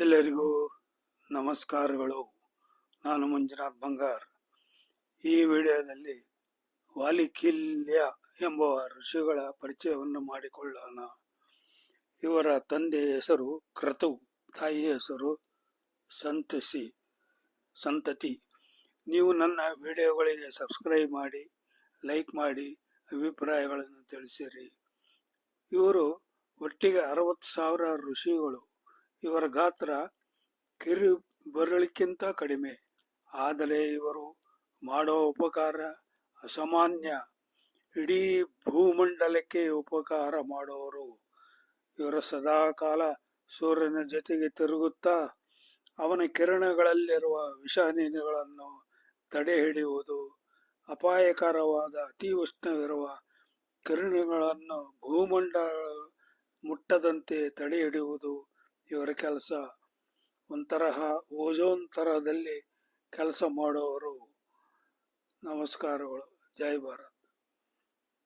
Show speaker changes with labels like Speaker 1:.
Speaker 1: ಎಲ್ಲರಿಗೂ ನಮಸ್ಕಾರಗಳು. ನಾನು ಮಂಜುನಾಥ್ ಬಂಗಾರ್. ಈ ವಿಡಿಯೋದಲ್ಲಿ ವಾಲಿಕಿಲ್ಯ ಎಂಬ ಋಷಿಗಳ ಪರಿಚಯವನ್ನು ಮಾಡಿಕೊಳ್ಳೋಣ. ಇವರ ತಂದೆ ಹೆಸರು ಕ್ರತು ತಾಯಿ ಹೆಸರು ಸಂತಸಿ, ಸಂತತಿ. ನೀವು ನನ್ನ ವಿಡಿಯೋಗಳಿಗೆ ಸಬ್ಸ್ಕ್ರೈಬ್ ಮಾಡಿ, ಲೈಕ್ ಮಾಡಿ, ಅಭಿಪ್ರಾಯಗಳನ್ನು ತಿಳಿಸಿರಿ. ಇವರು ಒಟ್ಟಿಗೆ ಅರವತ್ತು ಸಾವಿರ ಋಷಿಗಳು. ಇವರ ಗಾತ್ರ ಕಿರು ಬರಳಿಕ್ಕಿಂತ ಕಡಿಮೆ. ಆದರೆ ಇವರು ಮಾಡೋ ಉಪಕಾರ ಅಸಾಮಾನ್ಯ. ಇಡೀ ಭೂಮಂಡಲಕ್ಕೆ ಉಪಕಾರ ಮಾಡುವರು ಇವರು ಸದಾಕಾಲ ಸೂರ್ಯನ ಜೊತೆಗೆ ತಿರುಗುತ್ತಾ, ಅವನ ಕಿರಣಗಳಲ್ಲಿರುವ ವಿಷಾನಿಗಳನ್ನು ತಡೆ ಹಿಡಿಯುವುದು ಅಪಾಯಕರವಾದ ಅತಿ ಉಷ್ಣವಿರುವ ಕಿರಣಗಳನ್ನು ಭೂಮಂಡಲ ಮುಟ್ಟದಂತೆ ತಡೆ ಹಿಡಿಯುವುದು ಇವರ ಕೆಲಸ. ಒಂತರಹ ಓಜೋನ್ ತರಹದಲ್ಲಿ ಕೆಲಸ ಮಾಡೋರು ನಮಸ್ಕಾರಗಳು. ಜೈ ಭಾರತ್.